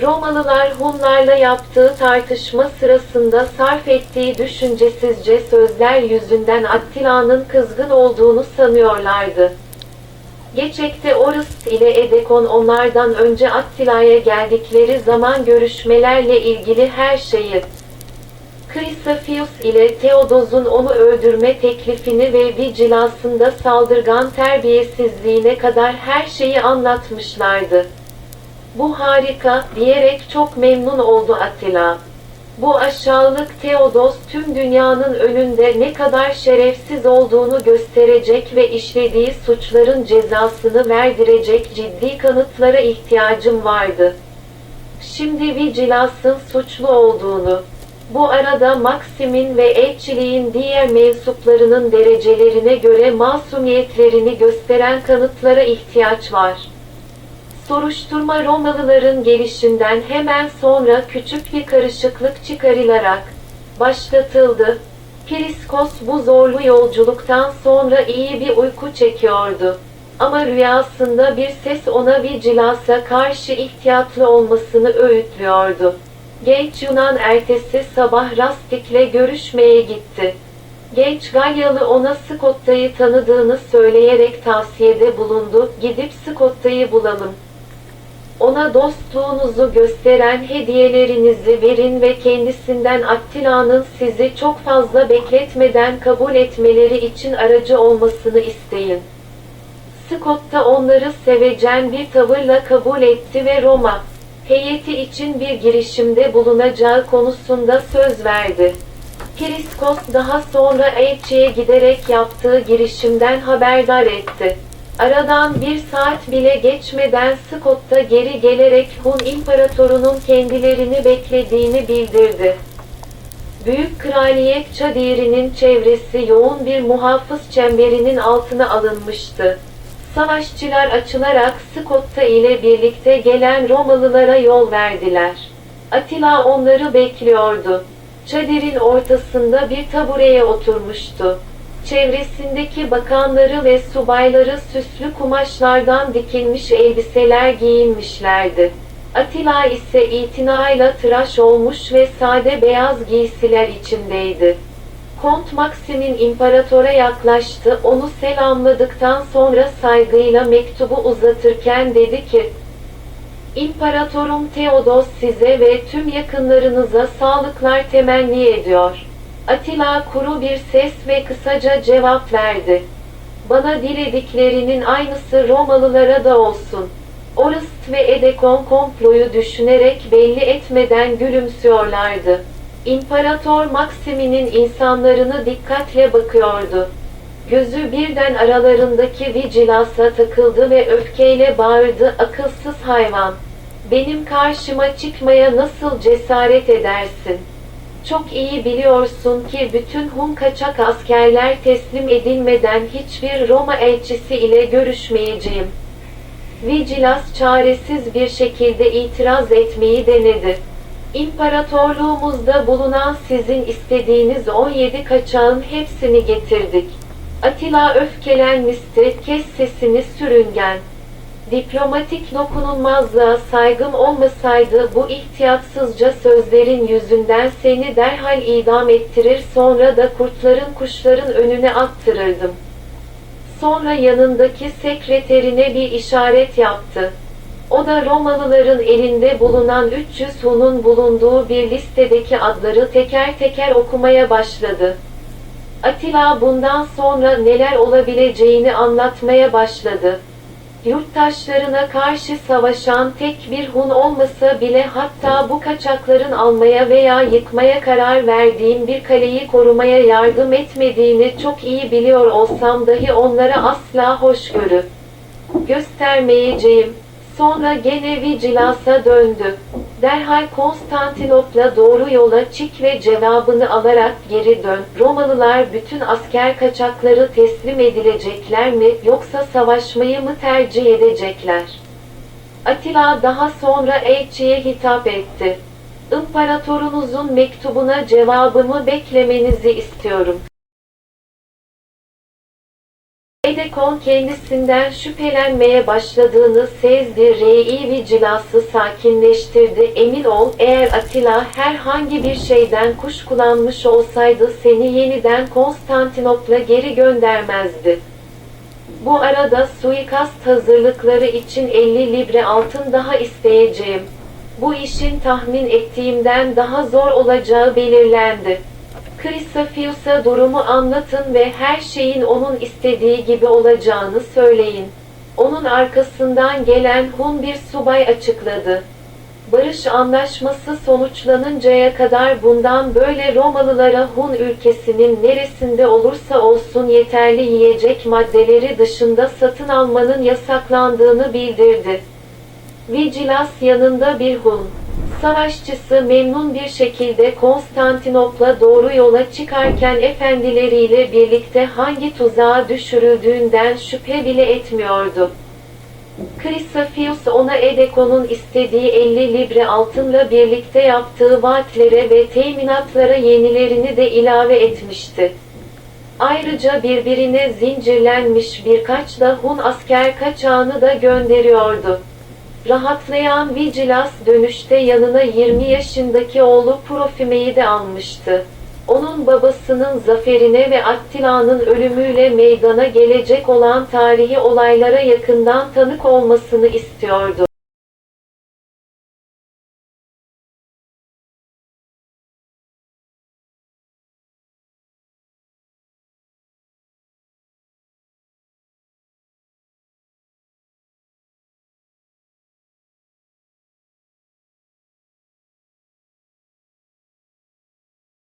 Romalılar Hunlarla yaptığı tartışma sırasında sarf ettiği düşüncesizce sözler yüzünden Attila'nın kızgın olduğunu sanıyorlardı. Geçekte Orist ile Edekon onlardan önce Attila'ya geldikleri zaman görüşmelerle ilgili her şeyi, Chrysophilus ile Theodos'un onu öldürme teklifini ve Vigilas'ında saldırgan terbiyesizliğine kadar her şeyi anlatmışlardı. Bu harika, diyerek çok memnun oldu Attila. Bu aşağılık Theodos tüm dünyanın önünde ne kadar şerefsiz olduğunu gösterecek ve işlediği suçların cezasını verdirecek ciddi kanıtlara ihtiyacım vardı. Şimdi Vigilas'ın suçlu olduğunu, bu arada Maxim'in ve elçiliğin diğer mensuplarının derecelerine göre masumiyetlerini gösteren kanıtlara ihtiyaç var. Soruşturma Romalıların gelişinden hemen sonra küçük bir karışıklık çıkarılarak başlatıldı. Priskos bu zorlu yolculuktan sonra iyi bir uyku çekiyordu. Ama rüyasında bir ses ona Vigilas'a karşı ihtiyatlı olmasını öğütlüyordu. Genç Yunan ertesi sabah Rastik'le görüşmeye gitti. Genç Galyalı ona Scotta'yı tanıdığını söyleyerek tavsiyede bulundu, gidip Scotta'yı bulalım. Ona dostluğunuzu gösteren hediyelerinizi verin ve kendisinden Attila'nın sizi çok fazla bekletmeden kabul etmeleri için aracı olmasını isteyin. Scott da onları sevecen bir tavırla kabul etti ve Roma, heyeti için bir girişimde bulunacağı konusunda söz verdi. Priskos daha sonra elçiye giderek yaptığı girişimden haberdar etti. Aradan bir saat bile geçmeden Scott da geri gelerek Hun imparatorunun kendilerini beklediğini bildirdi. Büyük Kraliyet Çadiri'nin çevresi yoğun bir muhafız çemberinin altına alınmıştı. Savaşçılar açılarak Scotta ile birlikte gelen Romalılara yol verdiler. Attila onları bekliyordu. Çadırın ortasında bir tabureye oturmuştu. Çevresindeki bakanları ve subayları süslü kumaşlardan dikilmiş elbiseler giyinmişlerdi. Attila ise itinayla tıraş olmuş ve sade beyaz giysiler içindeydi. Kont Maxim'in imparatora yaklaştı, onu selamladıktan sonra saygıyla mektubu uzatırken dedi ki, İmparatorum Theodos size ve tüm yakınlarınıza sağlıklar temenni ediyor. Atilla kuru bir ses ve kısaca cevap verdi. Bana dilediklerinin aynısı Romalılara da olsun. Orist ve Edekon komployu düşünerek belli etmeden gülümsüyorlardı. İmparator Maximi'nin insanlarını dikkatle bakıyordu. Gözü birden aralarındaki Vigilas'a takıldı ve öfkeyle bağırdı akılsız hayvan. Benim karşıma çıkmaya nasıl cesaret edersin? Çok iyi biliyorsun ki bütün Hun kaçak askerler teslim edilmeden hiçbir Roma elçisi ile görüşmeyeceğim. Vigilas çaresiz bir şekilde itiraz etmeyi denedi. İmparatorluğumuzda bulunan sizin istediğiniz 17 kaçağın hepsini getirdik. Atilla öfkelenmişti, kes sesini sürüngen. Diplomatik dokunulmazlığa saygım olmasaydı bu ihtiyatsızca sözlerin yüzünden seni derhal idam ettirir sonra da kurtların kuşların önüne attırırdım. Sonra yanındaki sekreterine bir işaret yaptı. O da Romalıların elinde bulunan 300 Hun'un bulunduğu bir listedeki adları teker teker okumaya başladı. Atilla bundan sonra neler olabileceğini anlatmaya başladı. Yurttaşlarına karşı savaşan tek bir Hun olmasa bile hatta bu kaçakların almaya veya yıkmaya karar verdiğim bir kaleyi korumaya yardım etmediğini çok iyi biliyor olsam dahi onlara asla hoşgörü göstermeyeceğim. Sonra gene Vigilas'a döndü. Derhal Konstantinopla doğru yola çık ve cevabını alarak geri dön. Romalılar bütün asker kaçakları teslim edilecekler mi yoksa savaşmayı mı tercih edecekler? Atilla daha sonra elçiye hitap etti. İmparatorunuzun mektubuna cevabımı beklemenizi istiyorum. Edekon kendisinden şüphelenmeye başladığını sezdi. Rei Vigilası sakinleştirdi. Emin ol eğer Atilla herhangi bir şeyden kuşkulanmış olsaydı seni yeniden Konstantinopla geri göndermezdi. Bu arada suikast hazırlıkları için 50 libre altın daha isteyeceğim. Bu işin tahmin ettiğimden daha zor olacağı belirlendi. Chrysophilos'a durumu anlatın ve her şeyin onun istediği gibi olacağını söyleyin. Onun arkasından gelen Hun bir subay açıkladı. Barış anlaşması sonuçlanıncaya kadar bundan böyle Romalılara Hun ülkesinin neresinde olursa olsun yeterli yiyecek maddeleri dışında satın almanın yasaklandığını bildirdi. Vigilas yanında bir Hun. Savaşçısı memnun bir şekilde Konstantinopla doğru yola çıkarken efendileriyle birlikte hangi tuzağa düşürüldüğünden şüphe bile etmiyordu. Chrysophilus ona Edekon'un istediği 50 libre altınla birlikte yaptığı vaatlere ve teminatlara yenilerini de ilave etmişti. Ayrıca birbirine zincirlenmiş birkaç da Hun asker kaçağını da gönderiyordu. Rahatlayan Vigilas dönüşte yanına 20 yaşındaki oğlu Profime'yi de almıştı. Onun babasının zaferine ve Attila'nın ölümüyle meydana gelecek olan tarihi olaylara yakından tanık olmasını istiyordu.